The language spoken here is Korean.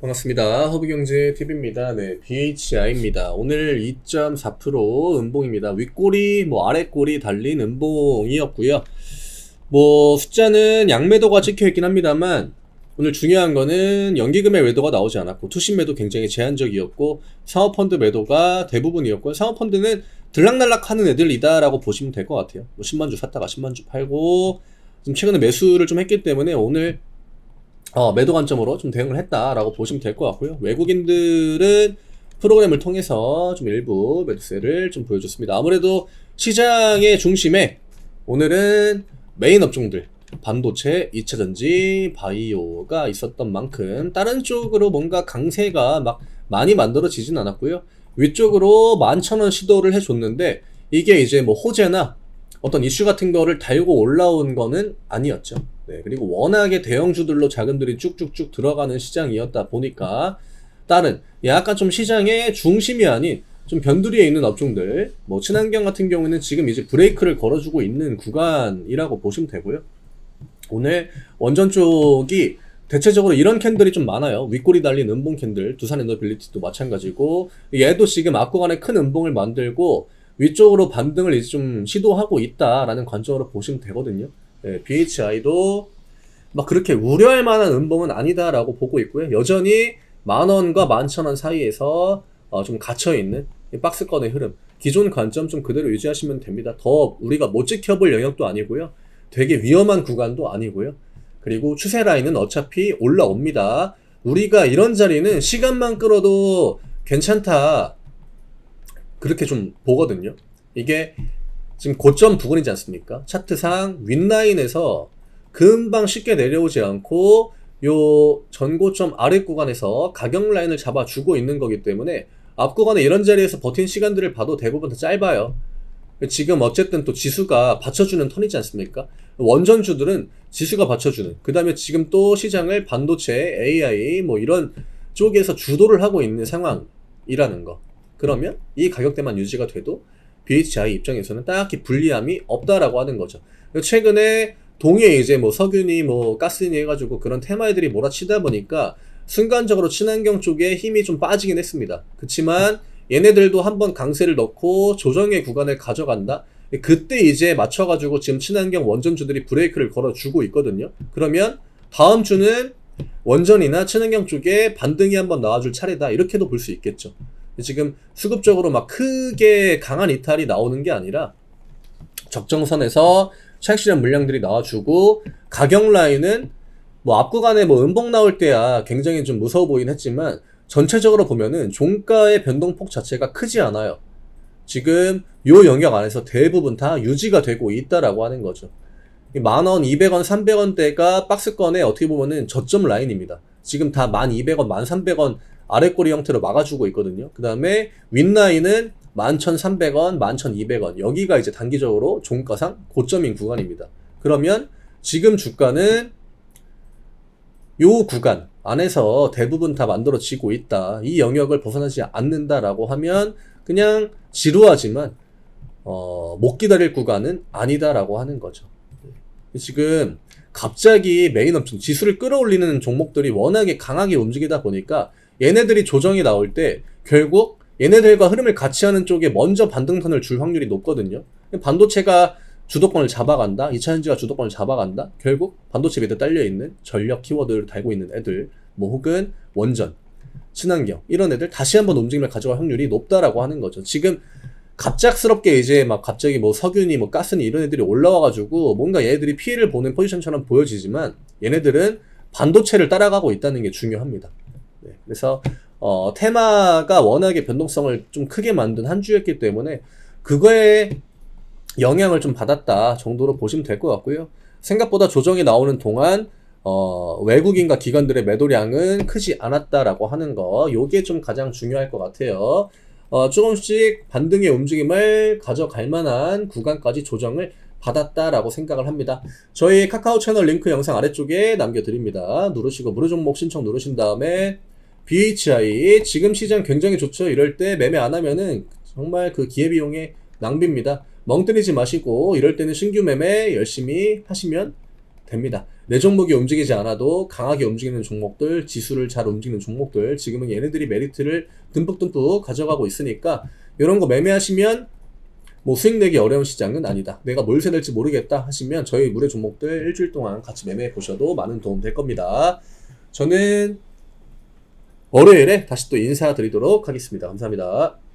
반갑습니다. 허브경제TV입니다. 네, BHI입니다. 오늘 2.4% 음봉입니다. 윗꼬리, 뭐 아랫꼬리 달린 음봉이었고요. 뭐 숫자는 양매도가 찍혀 있긴 합니다만 오늘 중요한 거는 연기금의 매도가 나오지 않았고 투신 매도 굉장히 제한적이었고 사모펀드 매도가 대부분이었고요. 사모펀드는 들락날락하는 애들이다라고 보시면 될 것 같아요. 뭐 10만 주 샀다가 10만 주 팔고 지금 최근에 매수를 좀 했기 때문에 오늘 어, 매도 관점으로 좀 대응을 했다라고 보시면 될 것 같고요. 외국인들은 프로그램을 통해서 좀 일부 매도세를 좀 보여줬습니다. 아무래도 시장의 중심에 오늘은 메인 업종들, 반도체, 2차전지, 바이오가 있었던 만큼 다른 쪽으로 뭔가 강세가 막 많이 만들어지진 않았고요. 위쪽으로 11,000원 시도를 해줬는데 이게 이제 뭐 호재나 어떤 이슈 같은 거를 달고 올라온 거는 아니었죠. 네, 그리고 워낙에 대형주들로 자금들이 쭉쭉쭉 들어가는 시장이었다 보니까 다른 약간 좀 시장의 중심이 아닌 좀 변두리에 있는 업종들, 뭐 친환경 같은 경우에는 지금 이제 브레이크를 걸어주고 있는 구간이라고 보시면 되고요. 오늘 원전 쪽이 대체적으로 이런 캔들이 좀 많아요. 윗골이 달린 음봉 캔들, 두산 엔더빌리티도 마찬가지고 얘도 지금 앞구간에 큰 음봉을 만들고 위쪽으로 반등을 이제 좀 시도하고 있다라는 관점으로 보시면 되거든요. 예, BHI도 막 그렇게 우려할 만한 음봉은 아니다라고 보고 있고요. 여전히 만 원과 만천 원 사이에서 어, 좀 갇혀 있는 박스권의 흐름. 기존 관점 좀 그대로 유지하시면 됩니다. 더 우리가 못 지켜볼 영역도 아니고요. 되게 위험한 구간도 아니고요. 그리고 추세 라인은 어차피 올라옵니다. 우리가 이런 자리는 시간만 끌어도 괜찮다. 그렇게 좀 보거든요. 이게 지금 고점 부근이지 않습니까? 차트상 윗라인에서 금방 쉽게 내려오지 않고 요 전고점 아래 구간에서 가격 라인을 잡아주고 있는 거기 때문에 앞 구간에 이런 자리에서 버틴 시간들을 봐도 대부분 다 짧아요. 지금 어쨌든 또 지수가 받쳐주는 턴이지 않습니까? 원전주들은 지수가 받쳐주는. 그 다음에 지금 또 시장을 반도체, AI 뭐 이런 쪽에서 주도를 하고 있는 상황이라는 거. 그러면 이 가격대만 유지가 돼도 BHI 입장에서는 딱히 불리함이 없다라고 하는 거죠. 최근에 동해 이제 뭐 석유니 뭐 가스니 해가지고 그런 테마애들이 몰아치다 보니까 순간적으로 친환경 쪽에 힘이 좀 빠지긴 했습니다. 그렇지만 얘네들도 한번 강세를 넣고 조정의 구간을 가져간다. 그때 이제 맞춰가지고 지금 친환경 원전주들이 브레이크를 걸어주고 있거든요. 그러면 다음 주는 원전이나 친환경 쪽에 반등이 한번 나와줄 차례다. 이렇게도 볼 수 있겠죠. 지금 수급적으로 막 크게 강한 이탈이 나오는 게 아니라 적정선에서 차익실현 물량들이 나와주고 가격 라인은 뭐 앞구간에 뭐 음봉 나올 때야 굉장히 좀 무서워 보긴 했지만 전체적으로 보면은 종가의 변동폭 자체가 크지 않아요. 지금 요 영역 안에서 대부분 다 유지가 되고 있다라고 하는 거죠. 만원, 200원, 300원대가 박스권에 어떻게 보면은 저점 라인입니다. 지금 다 1200원, 1300원 아래꼬리 형태로 막아주고 있거든요. 그 다음에 윗라인은 11,300원, 11,200원. 여기가 이제 단기적으로 종가상 고점인 구간입니다. 그러면 지금 주가는 요 구간 안에서 대부분 다 만들어지고 있다. 이 영역을 벗어나지 않는다라고 하면 그냥 지루하지만 어, 못 기다릴 구간은 아니다라고 하는 거죠. 지금 갑자기 메인 업종 지수를 끌어올리는 종목들이 워낙에 강하게 움직이다 보니까 얘네들이 조정이 나올 때 결국 얘네들과 흐름을 같이 하는 쪽에 먼저 반등선을 줄 확률이 높거든요. 반도체가 주도권을 잡아간다. 2차전지가 주도권을 잡아간다. 결국 반도체 밑에 딸려있는 전력 키워드를 달고 있는 애들, 뭐 혹은 원전, 친환경 이런 애들 다시 한번 움직임을 가져갈 확률이 높다라고 하는 거죠. 지금 갑작스럽게 이제 막 갑자기 뭐 석유니 뭐 가스니 이런 애들이 올라와가지고 뭔가 얘네들이 피해를 보는 포지션처럼 보여지지만 얘네들은 반도체를 따라가고 있다는 게 중요합니다. 네, 그래서 어, 테마가 워낙에 변동성을 좀 크게 만든 한 주였기 때문에 그거에 영향을 좀 받았다 정도로 보시면 될 것 같고요. 생각보다 조정이 나오는 동안 어, 외국인과 기관들의 매도량은 크지 않았다라고 하는 거, 요게 좀 가장 중요할 것 같아요. 어, 조금씩 반등의 움직임을 가져갈 만한 구간까지 조정을 받았다라고 생각을 합니다. 저희 카카오 채널 링크 영상 아래쪽에 남겨드립니다. 누르시고 무료 종목 신청 누르신 다음에 BHI 지금 시장 굉장히 좋죠. 이럴 때 매매 안 하면은 정말 그 기회비용의 낭비입니다. 멍 때리지 마시고 이럴 때는 신규 매매 열심히 하시면 됩니다. 내 종목이 움직이지 않아도 강하게 움직이는 종목들, 지수를 잘 움직이는 종목들, 지금은 얘네들이 메리트를 듬뿍듬뿍 가져가고 있으니까 이런 거 매매하시면 뭐 수익 내기 어려운 시장은 아니다. 내가 뭘 사야 될지 모르겠다 하시면 저희 물의 종목들 일주일 동안 같이 매매해 보셔도 많은 도움 될 겁니다. 저는 월요일에 다시 또 인사드리도록 하겠습니다. 감사합니다.